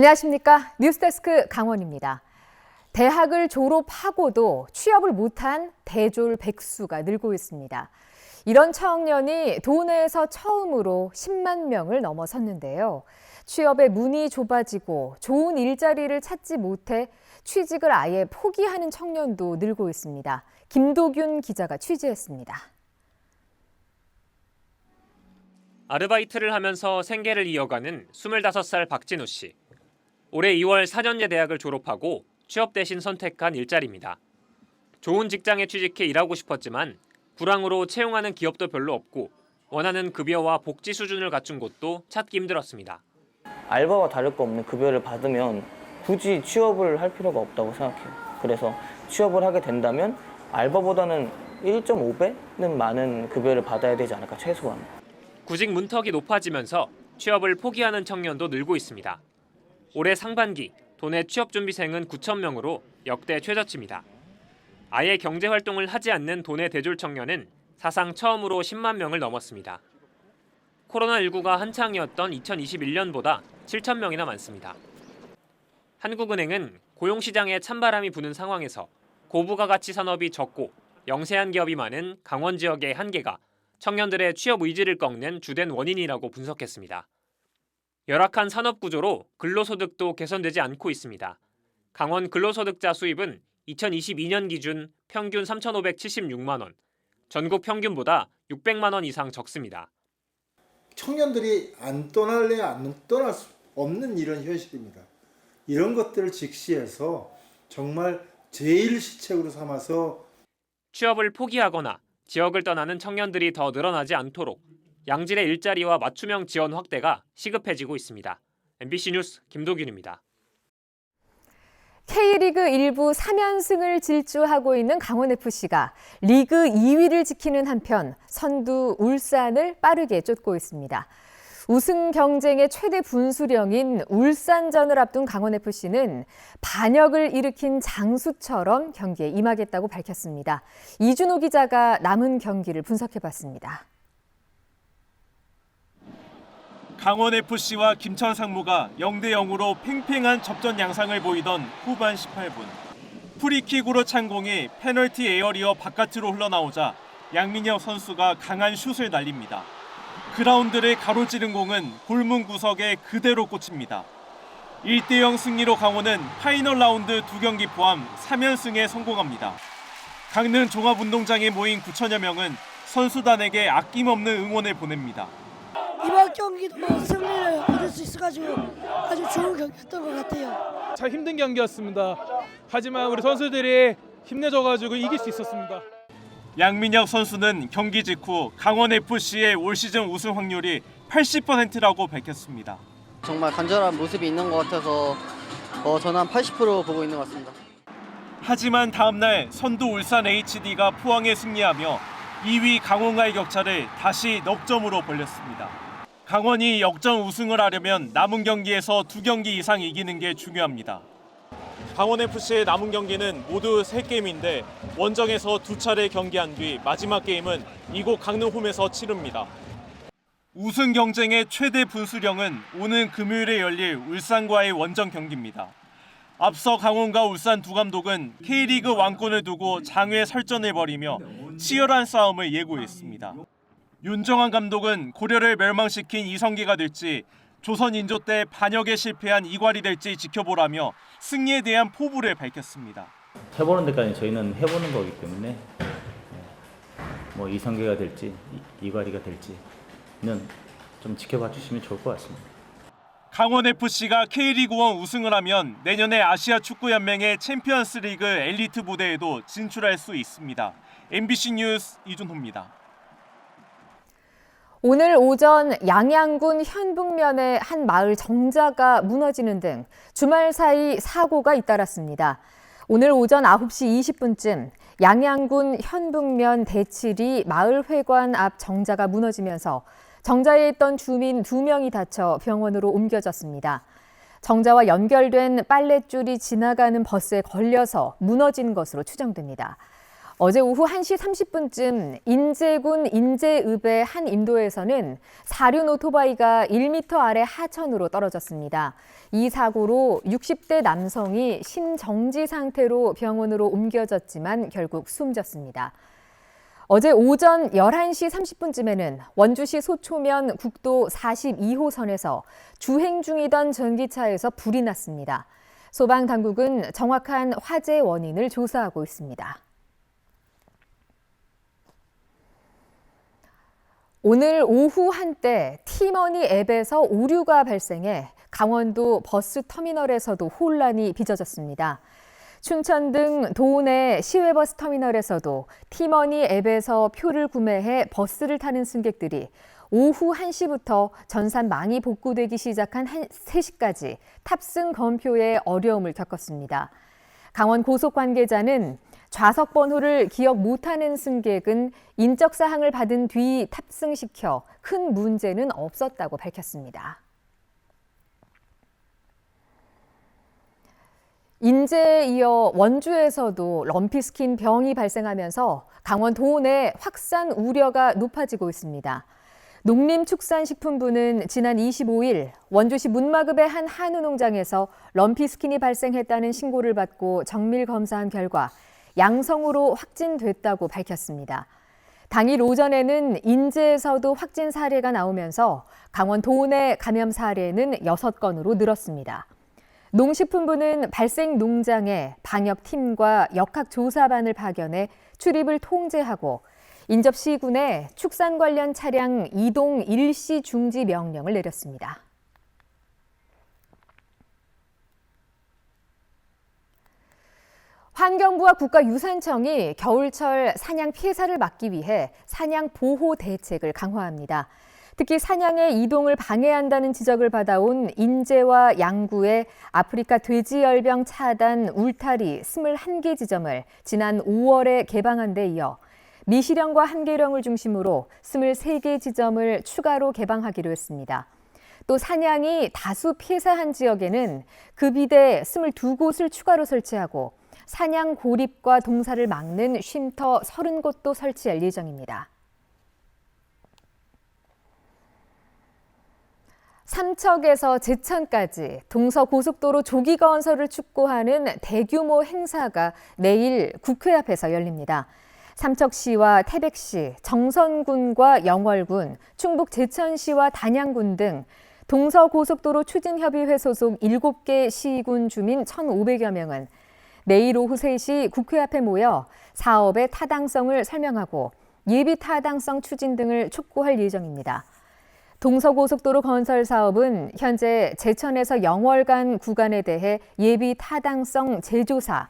안녕하십니까. 뉴스데스크 강원입니다. 대학을 졸업하고도 취업을 못한 대졸 백수가 늘고 있습니다. 이런 청년이 도내에서 처음으로 10만 명을 넘어섰는데요. 취업의 문이 좁아지고 좋은 일자리를 찾지 못해 취직을 아예 포기하는 청년도 늘고 있습니다. 김도균 기자가 취재했습니다. 아르바이트를 하면서 생계를 이어가는 25살 박진우 씨. 올해 2월 4년제 대학을 졸업하고 취업 대신 선택한 일자리입니다. 좋은 직장에 취직해 일하고 싶었지만 불황으로 채용하는 기업도 별로 없고 원하는 급여와 복지 수준을 갖춘 곳도 찾기 힘들었습니다. 알바와 다를 거 없는 급여를 받으면 굳이 취업을 할 필요가 없다고 생각해요. 그래서 취업을 하게 된다면 알바보다는 1.5배는 많은 급여를 받아야 되지 않을까 최소한. 구직 문턱이 높아지면서 취업을 포기하는 청년도 늘고 있습니다. 올해 상반기 도내 취업 준비생은 9천 명으로 역대 최저치입니다. 아예 경제 활동을 하지 않는 도내 대졸 청년은 사상 처음으로 10만 명을 넘었습니다. 코로나19가 한창이었던 2021년보다 7천 명이나 많습니다. 한국은행은 고용시장에 찬바람이 부는 상황에서 고부가가치 산업이 적고 영세한 기업이 많은 강원 지역의 한계가 청년들의 취업 의지를 꺾는 주된 원인이라고 분석했습니다. 열악한 산업 구조로 근로소득도 개선되지 않고 있습니다. 강원 근로소득자 수입은 2022년 기준 평균 3,576만 원, 전국 평균보다 600만 원 이상 적습니다. 청년들이 안 떠날래 안 떠날 수 없는 이런 현실입니다. 이런 것들을 직시해서 정말 제일 시책으로 삼아서 취업을 포기하거나 지역을 떠나는 청년들이 더 늘어나지 않도록 양질의 일자리와 맞춤형 지원 확대가 시급해지고 있습니다. MBC 뉴스 김도균입니다. K리그 1부 3연승을 질주하고 있는 강원FC가 리그 2위를 지키는 한편 선두 울산을 빠르게 쫓고 있습니다. 우승 경쟁의 최대 분수령인 울산전을 앞둔 강원FC는 반역을 일으킨 장수처럼 경기에 임하겠다고 밝혔습니다. 이준호 기자가 남은 경기를 분석해봤습니다. 강원 FC와 김천 상무가 0대 0으로 팽팽한 접전 양상을 보이던 후반 18분. 프리킥으로 찬 공이 페널티 에어리어 바깥으로 흘러나오자 양민혁 선수가 강한 슛을 날립니다. 그라운드를 가로지른 공은 골문 구석에 그대로 꽂힙니다. 1대 0 승리로 강원은 파이널 라운드 두 경기 포함 3연승에 성공합니다. 강릉 종합운동장에 모인 9천여 명은 선수단에게 아낌없는 응원을 보냅니다. 이번 경기도 승리를 얻을 수 있어가지고 아주 좋은 경기였던 것 같아요. 참 힘든 경기였습니다. 하지만 우리 선수들이 힘내줘가지고 이길 수 있었습니다. 양민혁 선수는 경기 직후 강원 FC의 올 시즌 우승 확률이 80%라고 밝혔습니다. 정말 간절한 모습이 있는 것 같아서 어, 저는 한 80% 보고 있는 것 같습니다. 하지만 다음 날 선두 울산 HD가 포항에 승리하며 2위 강원과의 격차를 다시 넉 점으로 벌렸습니다. 강원이 역전 우승을 하려면 남은 경기에서 두 경기 이상 이기는 게 중요합니다. 강원 FC의 남은 경기는 모두 3게임인데 원정에서 두 차례 경기한 뒤 마지막 게임은 이곳 강릉 홈에서 치릅니다. 우승 경쟁의 최대 분수령은 오는 금요일에 열릴 울산과의 원정 경기입니다. 앞서 강원과 울산 두 감독은 K리그 왕권을 두고 장외 설전을 벌이며 치열한 싸움을 예고했습니다. 윤정환 감독은 고려를 멸망시킨 이성기가 될지 조선 인조 때 반역에 실패한 이괄이 될지 지켜보라며 승리에 대한 포부를 밝혔습니다. 해보는 데까지 저희는 해보는 거기 때문에 뭐 이성계가 될지 이- 이괄이가 될지는 좀 지켜봐 주시면 좋을 것 같습니다. 강원 FC가 K리그 1 우승을 하면 내년에 아시아 축구 연맹의 챔피언스 리그 엘리트 무대에도 진출할 수 있습니다. MBC 뉴스 이준호입니다. 오늘 오전 양양군 현북면의 한 마을 정자가 무너지는 등 주말 사이 사고가 잇따랐습니다. 오늘 오전 9시 20분쯤 양양군 현북면 대칠이 마을회관 앞 정자가 무너지면서 정자에 있던 주민 2명이 다쳐 병원으로 옮겨졌습니다. 정자와 연결된 빨랫줄이 지나가는 버스에 걸려서 무너진 것으로 추정됩니다. 어제 오후 1시 30분쯤 인제군 인제읍의 한 인도에서는 사륜 오토바이가 1m 아래 하천으로 떨어졌습니다. 이 사고로 60대 남성이 심정지 상태로 병원으로 옮겨졌지만 결국 숨졌습니다. 어제 오전 11시 30분쯤에는 원주시 소초면 국도 42호선에서 주행 중이던 전기차에서 불이 났습니다. 소방 당국은 정확한 화재 원인을 조사하고 있습니다. 오늘 오후 한때 티머니 앱에서 오류가 발생해 강원도 버스 터미널에서도 혼란이 빚어졌습니다. 춘천 등 도내 시외버스 터미널에서도 티머니 앱에서 표를 구매해 버스를 타는 승객들이 오후 1시부터 전산 망이 복구되기 시작한 3시까지 탑승 검표에 어려움을 겪었습니다. 강원 고속 관계자는 좌석 번호를 기억 못하는 승객은 인적 사항을 받은 뒤 탑승시켜 큰 문제는 없었다고 밝혔습니다. 인제에 이어 원주에서도 럼피스킨 병이 발생하면서 강원 도내 확산 우려가 높아지고 있습니다. 농림축산식품부는 지난 25일 원주시 문마급의 한 한우 농장에서 럼피스킨이 발생했다는 신고를 받고 정밀 검사한 결과 양성으로 확진됐다고 밝혔습니다. 당일 오전에는 인제에서도 확진 사례가 나오면서 강원 도내 감염 사례는 6건으로 늘었습니다. 농식품부는 발생 농장에 방역팀과 역학조사반을 파견해 출입을 통제하고 인접 시군에 축산 관련 차량 이동 일시 중지 명령을 내렸습니다. 환경부와 국가유산청이 겨울철 사냥 폐사를 막기 위해 사냥 보호 대책을 강화합니다. 특히 사냥의 이동을 방해한다는 지적을 받아온 인제와 양구의 아프리카 돼지열병 차단 울타리 21개 지점을 지난 5월에 개방한 데 이어 미시령과 한계령을 중심으로 23개 지점을 추가로 개방하기로 했습니다. 또 사냥이 다수 폐사한 지역에는 급이대 22곳을 추가로 설치하고 사냥 고립과 동사를 막는 쉼터 30곳도 설치할 예정입니다. 삼척에서 제천까지 동서고속도로 조기 건설을 축구하는 대규모 행사가 내일 국회 앞에서 열립니다. 삼척시와 태백시, 정선군과 영월군, 충북 제천시와 단양군 등 동서고속도로 추진협의회 소속 7개 시군 주민 1,500여 명은 내일 오후 3시 국회 앞에 모여 사업의 타당성을 설명하고 예비 타당성 추진 등을 촉구할 예정입니다. 동서고속도로 건설 사업은 현재 제천에서 영월간 구간에 대해 예비 타당성 재조사,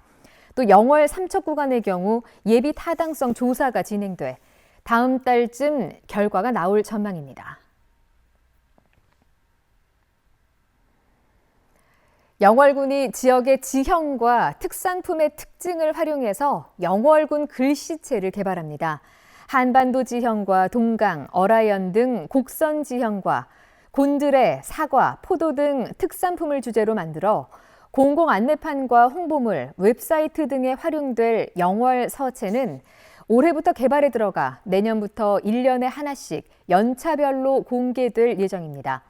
또 영월 삼척 구간의 경우 예비 타당성 조사가 진행돼 다음 달쯤 결과가 나올 전망입니다. 영월군이 지역의 지형과 특산품의 특징을 활용해서 영월군 글씨체를 개발합니다. 한반도 지형과 동강, 어라연 등 곡선 지형과 곤드레, 사과, 포도 등 특산품을 주제로 만들어 공공 안내판과 홍보물, 웹사이트 등에 활용될 영월 서체는 올해부터 개발에 들어가 내년부터 1년에 하나씩 연차별로 공개될 예정입니다.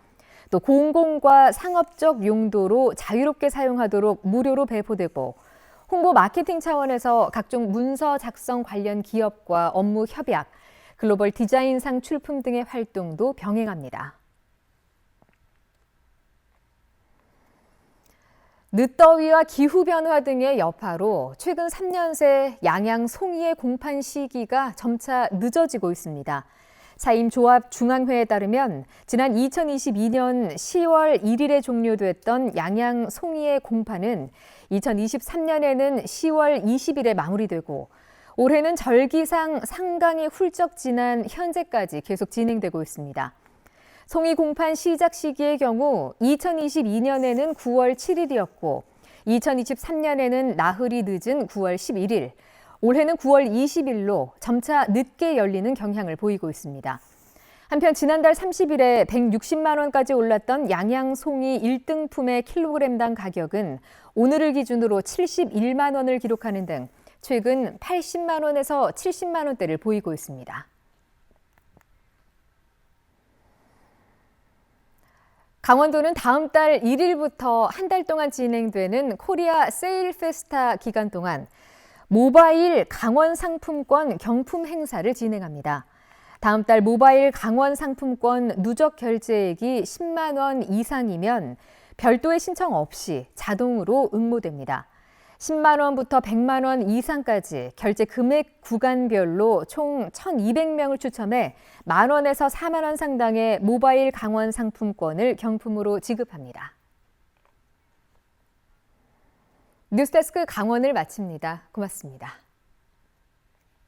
또 공공과 상업적 용도로 자유롭게 사용하도록 무료로 배포되고 홍보 마케팅 차원에서 각종 문서 작성 관련 기업과 업무 협약, 글로벌 디자인상 출품 등의 활동도 병행합니다. 늦더위와 기후변화 등의 여파로 최근 3년 새 양양 송이의 공판 시기가 점차 늦어지고 있습니다. 사임조합 중앙회에 따르면 지난 2022년 10월 1일에 종료됐던 양양 송이의 공판은 2023년에는 10월 20일에 마무리되고 올해는 절기상 상강이 훌쩍 지난 현재까지 계속 진행되고 있습니다. 송이 공판 시작 시기의 경우 2022년에는 9월 7일이었고 2023년에는 나흘이 늦은 9월 11일, 올해는 9월 20일로 점차 늦게 열리는 경향을 보이고 있습니다. 한편 지난달 30일에 160만 원까지 올랐던 양양 송이 1등품의 킬로그램당 가격은 오늘을 기준으로 71만 원을 기록하는 등 최근 80만 원에서 70만 원대를 보이고 있습니다. 강원도는 다음 달 1일부터 한 달 동안 진행되는 코리아 세일 페스타 기간 동안 모바일 강원 상품권 경품 행사를 진행합니다. 다음 달 모바일 강원 상품권 누적 결제액이 10만 원 이상이면 별도의 신청 없이 자동으로 응모됩니다. 10만 원부터 100만 원 이상까지 결제 금액 구간별로 총 1,200명을 추첨해 만 원에서 4만 원 상당의 모바일 강원 상품권을 경품으로 지급합니다. 뉴스데스크 강원을 마칩니다. 고맙습니다.